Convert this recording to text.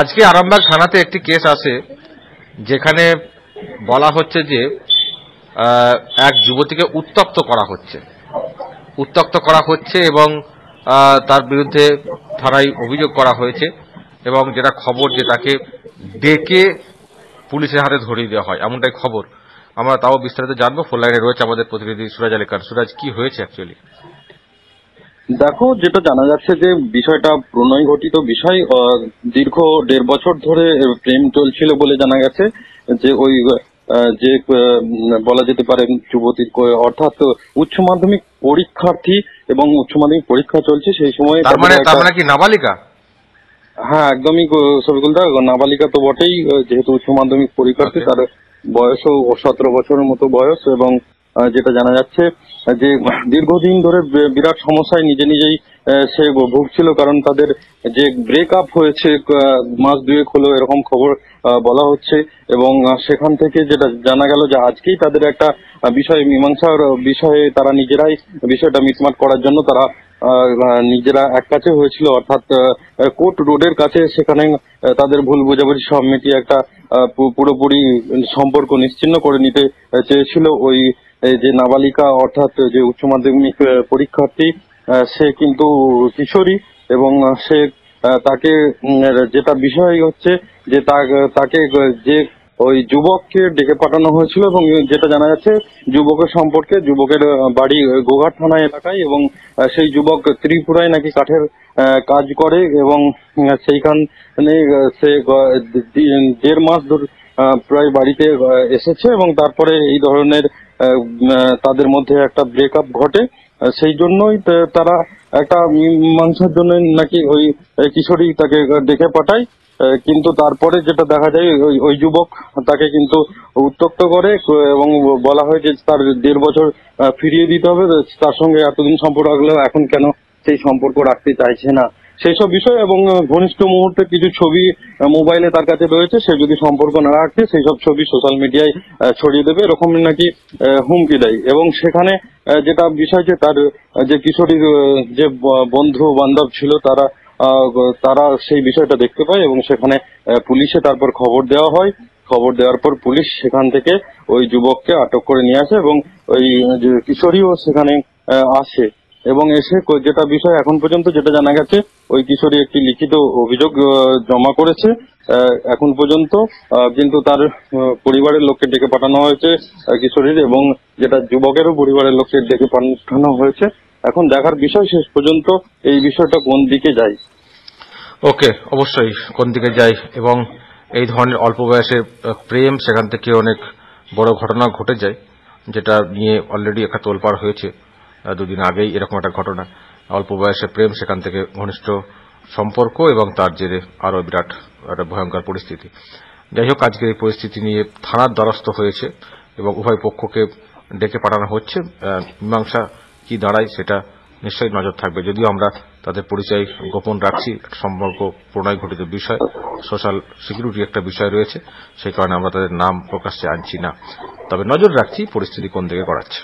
আজকে আরামবাগ থানাতে একটি কেস আছে, যেখানে বলা হচ্ছে যে এক যুবতীকে উত্তপ্ত করা হচ্ছে। উত্তক্ত করা হচ্ছে এবং তার বিরুদ্ধে থানায় অভিযোগ করা হয়েছে এবং যেটা খবর যে তাকে ডেকে পুলিশের হাতে ধরিয়ে দেওয়া হয়, এমনটাই খবর। আমরা তাও বিস্তারিত জানব, ফোন লাইনে রয়েছে আমাদের প্রতিনিধি সুরাজ আলী খান সুরাজ, কি হয়েছে অ্যাকচুয়ালি দেখো যেটা জানা যাচ্ছে যে বিষয়টা প্রণয় ঘটিত বিষয় দীর্ঘ দেড় বছর ধরে প্রেম চলছিল বলে জানা গেছে যে ওই যে বলা যেতে পারে যুবতীর অর্থাৎ উচ্চ মাধ্যমিক পরীক্ষার্থী এবং উচ্চ মাধ্যমিক পরীক্ষা চলছে সেই সময় তার মানে তার মানে কি নাবালিকা হ্যাঁ একদমই সবিকুলদা নাবালিকা তো বটেই যেহেতু উচ্চ মাধ্যমিক পরীক্ষার্থী Okay. তার বয়সও সতেরো বছরের মতো বয়স এবং যেটা জানা যাচ্ছে যে দীর্ঘদিন ধরে বিরাট সমস্যায় নিজে নিজেই সে ভুগছিল কারণ তাদের যে ব্রেক আপ হয়েছে মাস দুয়েক হলো এরকম খবর বলা হচ্ছে এবং সেখান থেকে যেটা জানা গেল যে আজকেই তাদের একটা বিষয়, মীমাংসার বিষয়ে তারা নিজেরাই বিষয়টা মিটমাট করার জন্য তারা নিজেরা এক কাছে হয়েছিল। অর্থাৎ কোর্ট রোডের কাছে সেখানে তাদের ভুল বোঝাবুঝি সব মিটিয়ে একটা পুরোপুরি সম্পর্ক নিশ্চিন্ন করে নিতে চেয়েছিল ওই যে নাবালিকা অর্থাৎ যে উচ্চ মাধ্যমিক পরীক্ষার্থী সে কিন্তু কিশোরী এবং সে তাকে যেটা বিষয় হচ্ছে যে তাকে যে ওই যুবককে ডেকে পাঠানো হয়েছিল এবং যেটা জানা যাচ্ছে যুবকের সম্পর্কে, যুবকের বাড়ি গোঘাট থানা এলাকায় এবং সেই যুবক ত্রিপুরায় নাকি কাঠের কাজ করে এবং সেইখানে সে দেড় মাস ধরে প্রায় বাড়িতে এসেছে এবং তারপরে এই ধরনের তাদের মধ্যে একটা ব্রেকআপ ঘটে। সেই জন্যই তারা একটা মীমাংসার জন্য নাকি ওই কিশোরী তাকে ডেকে পাঠায়। কিন্তু তারপরে যেটা দেখা যায়, ওই ওই যুবক তাকে কিন্তু উত্তক্ত করে এবং বলা হয় যে তার দেড় বছর ফিরিয়ে দিতে হবে। তার সঙ্গে এতদিন সম্পর্ক রাখলেও এখন কেন সেই সম্পর্ক রাখতে চাইছে না? সেই সব বিষয় এবং ঘনিষ্ঠ মুহূর্তে কিছু ছবি মোবাইলে তার কাছে রয়েছে। সে যদি সম্পর্ক না রাখে, সেই সব ছবি সোশ্যাল মিডিয়ায় ছড়িয়ে দেবে। এরকম নাকি হুমকি দেয়। এবং সেখানে যেটা বিষয় যে তার যে কিশোরীর যে বন্ধু বান্ধব ছিল, তারা তারা সেই বিষয়টা দেখতে পায় এবং সেখানে পুলিশে তারপর খবর দেওয়া হয়। খবর দেওয়ার পর পুলিশ সেখান থেকে ওই যুবককে আটক করে নিয়ে আসে এবং ওই কিশোরীও সেখানে আসে। এবং এসে যেটা বিষয় এখন পর্যন্ত যেটা জানা গেছে ওই কিশোরী একটি লিখিত অভিযোগ জমা করেছে। এখন পর্যন্ত কিন্তু তার পরিবারের লোককে ডেকে পাঠানো হয়েছে কিশোরীর এবং যেটা যুবকেরও পরিবারের লোককে ডেকে পাঠানো হয়েছে। এখন দেখার বিষয় শেষ পর্যন্ত এই বিষয়টা কোন দিকে যায়। ওকে অবশ্যই কোন দিকে যায় এবং এই ধরনের অল্প বয়সের আহ, প্রেম সেখান থেকে অনেক বড় ঘটনা ঘটে যায় যেটা নিয়ে অলরেডি একটা তোলপাড় হয়েছে। দুদিন আগেই এরকম একটা ঘটনা। অল্প বয়সে প্রেম, সেখান থেকে ঘনিষ্ঠ সম্পর্ক এবং তার জেরে আরও বিরাট একটা ভয়ঙ্কর পরিস্থিতি। যাই হোক, আজকের এই পরিস্থিতি নিয়ে থানার দ্বারস্থ হয়েছে এবং উভয় পক্ষকে ডেকে পাঠানো হচ্ছে। মীমাংসা কি দাঁড়ায় সেটা নিশ্চয়ই নজর থাকবে। যদিও আমরা তাদের পরিচয় গোপন রাখছি, সম্পর্ক প্রণয় ঘটিত বিষয় সোশ্যাল সিকিউরিটি একটা বিষয় রয়েছে, সেই কারণে আমরা তাদের নাম প্রকাশ্যে আনছি না। তবে নজর রাখছি পরিস্থিতি কোন দিকে গড়াচ্ছে।